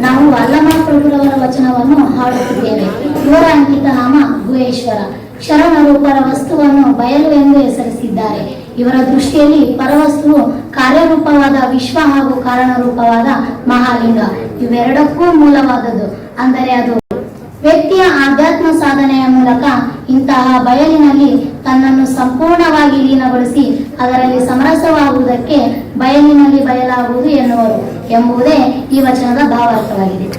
ನಾವು ಅಲ್ಲಮ ಪ್ರಭುರವರ ವಚನವನ್ನು ಹಾಡುತ್ತಿದ್ದೇವೆ. ಇವರ ಅಂಕಿತ ನಾಮ ಗುಹೇಶ್ವರ. ಶರಣ ರೂಪರ ವಸ್ತುವನ್ನು ಬಯಲು ಎಂದು ಹೆಸರಿಸಿದ್ದಾರೆ. ಇವರ ದೃಷ್ಟಿಯಲ್ಲಿ ಪರವಸ್ತುವು ಕಾರ್ಯರೂಪವಾದ ವಿಶ್ವ ಹಾಗೂ ಕಾರಣರೂಪವಾದ ಮಹಾಲಿಂಗ. ಇವೆರಡಕ್ಕೂ ಮೂಲವಾದದ್ದು. ಅಂದರೆ ಅದು ವ್ಯಕ್ತಿಯ ಆಧ್ಯಾತ್ಮ ಸಾಧನೆಯ ಮೂಲಕ ಇಂತಹ ಬಯಲಿನಲ್ಲಿ ತನ್ನನ್ನು ಸಂಪೂರ್ಣವಾಗಿ ಲೀನಗೊಳಿಸಿ ಅದರಲ್ಲಿ ಸಮರಸವಾಗುವುದಕ್ಕೆ ಬಯಲಿನಲ್ಲಿ ಬಯಲಾಗುವುದು ಎನ್ನುವರು. ಎಂಬುದೇ ಈ ವಚನದ ಭಾವಾರ್ಥವಾಗಿದೆ.